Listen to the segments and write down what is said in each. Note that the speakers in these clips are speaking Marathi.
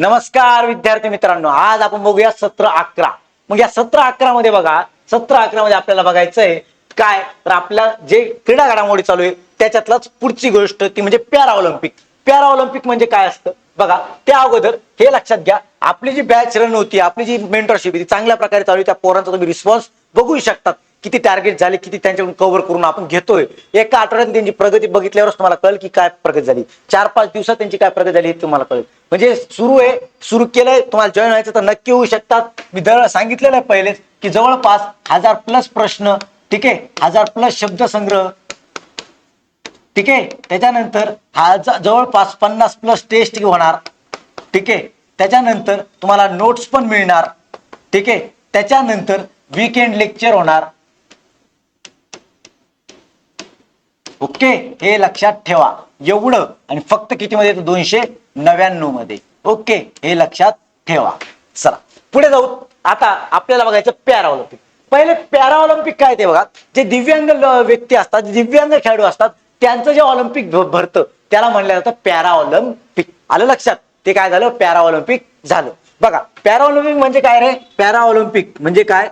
नमस्कार विद्यार्थी मित्रांनो आज आपण बघूया सत्र अकरा. मग या सत्र अकरा मध्ये बघा सत्र अकरा मध्ये आपल्याला बघायचंय काय? तर आपल्या जे क्रीडा घडामोडी चालू आहे त्याच्यातलाच पुढची गोष्ट ती म्हणजे पॅरा ऑलिम्पिक. पॅरा ऑलिम्पिक म्हणजे काय असतं? बघा त्या अगोदर हे लक्षात घ्या आपली जी बॅच रन होती आपली जी मेंटरशिप ती चांगल्या प्रकारे चालू आहे त्या पोरांचा तुम्ही रिस्पॉन्स बघू शकतात. किती टार्गेट झाले किती त्यांच्याकडून कव्हर करून आपण घेतोय? एका आठवड्यात त्यांची प्रगती बघितल्यावरच तुम्हाला कळेल की काय प्रगती झाली. चार पाच दिवसात त्यांची काय प्रगती झाली हे तुम्हाला कळेल. म्हणजे सुरू आहे सुरू केलंय तुम्हाला जॉईन व्हायचं तर नक्की होऊ शकतात. मी दर सांगितलेलं आहे पहिलेच की जवळपास हजार प्लस प्रश्न ठीक आहे? हजार प्लस शब्दसंग्रह ठीक आहे? त्याच्यानंतर जवळपास पन्नास प्लस टेस्ट होणार ठीक आहे? त्याच्यानंतर तुम्हाला नोट्स पण मिळणार ठीक आहे? त्याच्यानंतर वीकेंड लेक्चर होणार ओके? हे लक्षात ठेवा. एवढं. आणि फक्त कितीमध्ये येतं? दोनशे नव्याण्णवमध्ये ओके? हे लक्षात ठेवा. चला. पुढे जाऊ. आता आपल्याला बघायचं पॅरा ऑलिम्पिक पहिले पॅरा ऑलिम्पिक काय ते बघा. जे दिव्यांग व्यक्ती असतात जे दिव्यांग खेळाडू असतात त्यांचं जे ऑलिम्पिक भरतं त्याला म्हणलं जातं पॅरा ऑलिम्पिक आलं लक्षात? ते काय झालं? पॅरा ऑलिम्पिक झालं. बघा पॅरा ऑलिम्पिक म्हणजे काय रे? पॅरा ऑलिम्पिक म्हणजे काय?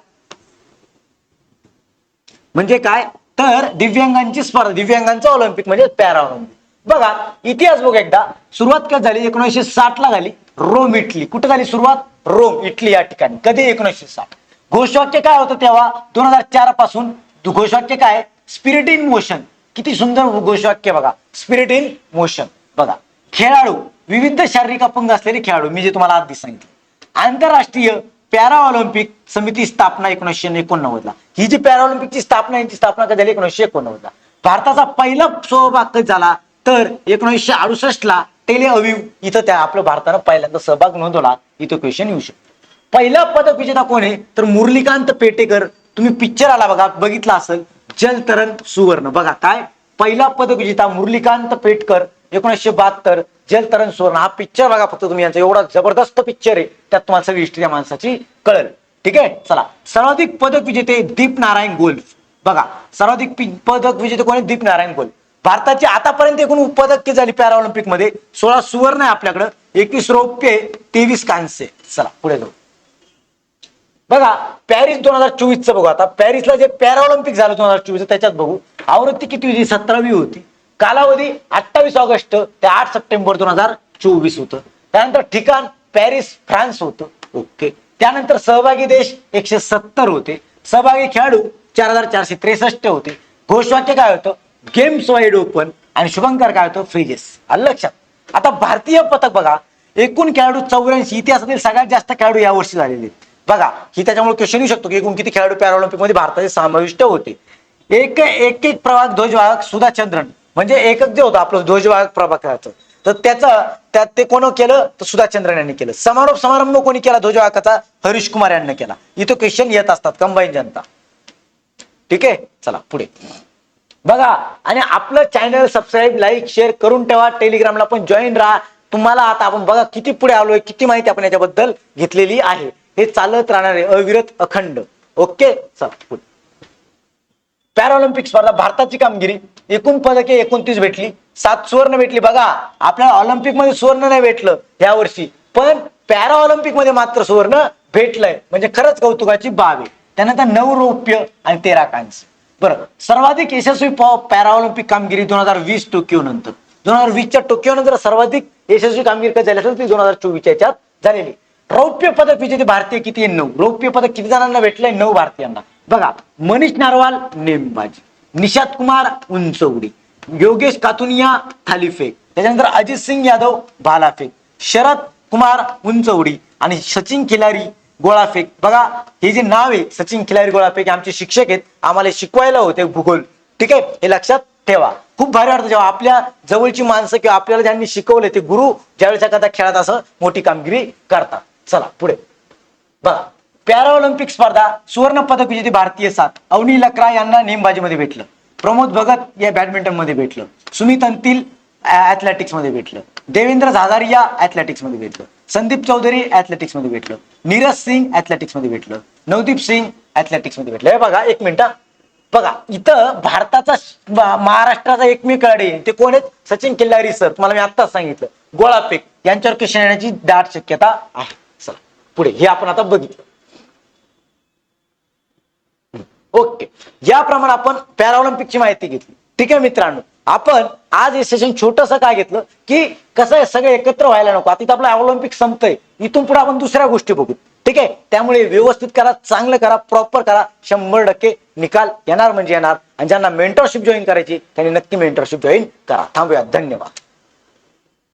म्हणजे काय? तर दिव्यांगांची स्पर्धा दिव्यांगांचं ऑलिम्पिक म्हणजे पॅरा ऑलिम्पिक बघा इतिहास बघ एकदा. सुरुवात काय झाली? एकोणीसशे साठ ला झाली. Rome Italy. कुठे झाली सुरुवात? रोम इटली या ठिकाणी. कधी? एकोणीसशे साठ. घोषवाक्य काय होतं तेव्हा? दोन हजार चारपासून. घोषवाक्य काय? स्पिरिट इन मोशन किती सुंदर घोषवाक्य बघा. स्पिरिट इन मोशन बघा. खेळाडू. विविध शारीरिक अपंग असलेले खेळाडू. मी जे तुम्हाला आधी सांगितले. आंतरराष्ट्रीय पॅरा ऑलिम्पिक समिती स्थापना एकोणीसशे एकोणनव्वद ला. ही जी पॅराऑलिम्पिकची स्थापना यांची स्थापना कधी झाली? एकोणीसशे एकोणनव्वद भारताचा पहिला सहभाग कधी झाला? तर एकोणीसशे अडुसष्ट ला टेले अविव इथं त्या आपल्या भारतानं पहिल्यांदा सहभाग नोंदवला. इथं क्वेश्चन येऊ शकतो. पहिला पदक विजेता कोण आहे? तर मुरलीकांत पेटेकर. तुम्ही पिक्चर आला बघा बघितला असेल. जलतरण सुवर्ण. बघा काय? पहिला पदक विजेता मुरलीकांत पेटकर एकोणीसशे बहात्तर. जलतरण सुवर्ण. हा पिक्चर बघा फक्त तुम्ही यांचा एवढा जबरदस्त पिक्चर आहे. त्यात तुम्हाला सगळी हिस्ट्री या माणसाची कळेल. ठीक आहे? चला. सर्वाधिक पदक विजेते दीप नारायण गोल्फ बघा सर्वाधिक पदक विजेते कोण दीप नारायण गोल्फ भारताची आतापर्यंत एकूण पदक झाली पॅरा ऑलिम्पिकमध्ये सोळा सुवर्ण आहे आपल्याकडं. एकवीस रौप्य तेवीस कांस्य चला पुढे जाऊ. बघा पॅरिस दोन हजार चोवीसचं बघू आता. पॅरिसला जे पॅरा ऑलिम्पिक झालं दोन हजार चोवीस त्याच्यात बघू. आवृत्ती किती होती? सतरावी होती. कालावधी अठ्ठावीस ऑगस्ट ते आठ सप्टेंबर दोन हजार चोवीस होतं. त्यानंतर ठिकाण पॅरिस फ्रान्स होतं. ओके. त्यानंतर सहभागी देश एकशे सत्तर होते. सहभागी खेळाडू चार हजार चारशे त्रेसष्ट होते. घोषवाक्य काय होतं? गेम्स वाईड ओपन आणि शुभंकर काय होतं? फ्रीजेस आलं लक्षात? आता भारतीय पथक बघा एकूण खेळाडू चौऱ्याऐंशी इतिहासातील सगळ्यात जास्त खेळाडू या वर्षी झालेले आहेत. बघा ही त्याच्यामुळे क्वेश्चन येऊ शकतो की एकूण किती खेळाडू पॅराऑलिम्पिकमध्ये भारताचे समाविष्ट होते. एक एक एक प्रवाहक ध्वजवाहक सुधा चंद्रन म्हणजे एकच जे होतं आपलं ध्वजवाहक प्रभाकराचं तर त्याचं त्यात ते कोण केलं? तर सुधा चंद्रन यांनी केलं. समारोप समारंभ कोणी केला? ध्वजवाहकाचा हरीश कुमार यांनी केला. इथं क्वेश्चन येत असतात कंबाईन जनता. ठीक आहे? चला पुढे. बघा आणि आपलं चॅनल सबस्क्राईब लाईक शेअर करून ठेवा. टेलिग्रामला पण जॉईन राहा. तुम्हाला आता आपण बघा किती पुढे आलोय किती माहिती आपण याच्याबद्दल घेतलेली आहे. हे चालत राहणार आहे अविरत अखंड. ओके चला पुढे. पॅराऑलिम्पिक स्पर्धा भारताची कामगिरी. एकूण पदके एकोणतीस भेटली. सात सुवर्ण भेटली. बघा आपल्याला ऑलिम्पिकमध्ये सुवर्ण नाही भेटलं या वर्षी. पण पॅरा ऑलिम्पिकमध्ये मात्र सुवर्ण भेटलंय. म्हणजे खरंच कौतुकाची बाब आहे. त्यानंतर नऊ रौप्य आणि तेरा कांस्य. बरं सर्वाधिक यशस्वी पॅरा ऑलिम्पिक कामगिरी दोन हजार वीस टोकियो नंतर. दोन हजार वीसच्या टोकियो नंतर सर्वाधिक यशस्वी कामगिरी काय झाली असेल ती दोन हजार चोवीसच्या याच्यात झालेली. रौप्य पदक विजेते भारतीय किती आहे? नऊ. रौप्य पदक किती जणांना भेटलंय? नऊ भारतीयांना. बघा मनीष नारवाल नेमबाजी. निषाद कुमार उंच उडी योगेश कातुनिया थालीफेक त्याच्यानंतर अजित सिंग यादव भालाफेक शरद कुमार उंच उडी आणि सचिन खिलारी गोळाफेक. बघा हे जे नाव आहे सचिन खिलारी गोळाफेक आमचे शिक्षक आहेत आम्हाला शिकवायला होते भूगोल. ठीक आहे? हे लक्षात ठेवा. खूप भारी वाटतं जेव्हा आपल्या जवळची माणसं किंवा आपल्याला ज्यांनी शिकवले ते गुरु ज्यावेळेस एखादा खेळात असं मोठी कामगिरी करतात. चला पुढे. बघा. पॅराऑलिम्पिक स्पर्धा सुवर्ण पदक विजेते भारतीय सात. अवनी लकरा यांना नेमबाजीमध्ये भेटलं. प्रमोद भगत या बॅडमिंटनमध्ये भेटलं. सुमित अंतिल ॲथलेटिक्समध्ये भेटलं. देवेंद्र झाझारिया ॲथलेटिक्समध्ये भेटलं. संदीप चौधरी ॲथलेटिक्समध्ये भेटलं. नीरज सिंग ॲथलेटिक्समध्ये भेटलं. नवदीप सिंग ॲथलेटिक्समध्ये भेटलं. हे बघा एक मिनिट. बघा इथं भारताचा महाराष्ट्राचा एकमेव खेळाडू आहे. ते कोण आहेत? सचिन किल्लारी सर. तुम्हाला मी आत्ताच सांगितलं. गोळापेक यांच्यावर क्वेश्चन येण्याची दाट शक्यता आहे. चला पुढे. हे आपण आता बघितलं. ओके. याप्रमाणे आपण पॅराऑलिम्पिकची माहिती घेतली. ठीक आहे मित्रांनो? आपण आज हे सेशन छोटस काय घेतलं? की कसं आहे सगळं एकत्र व्हायला नको. आता आपलं ऑलिम्पिक संपतंय. इथून पुढे आपण दुसऱ्या गोष्टी बघू. ठीक आहे? त्यामुळे व्यवस्थित करा चांगलं करा प्रॉपर करा. शंभर टक्के निकाल येणार म्हणजे येणार. आणि ज्यांना मेंटरशिप जॉईन करायची त्यांनी नक्की मेंटरशिप जॉईन करा. थांबूया. धन्यवाद.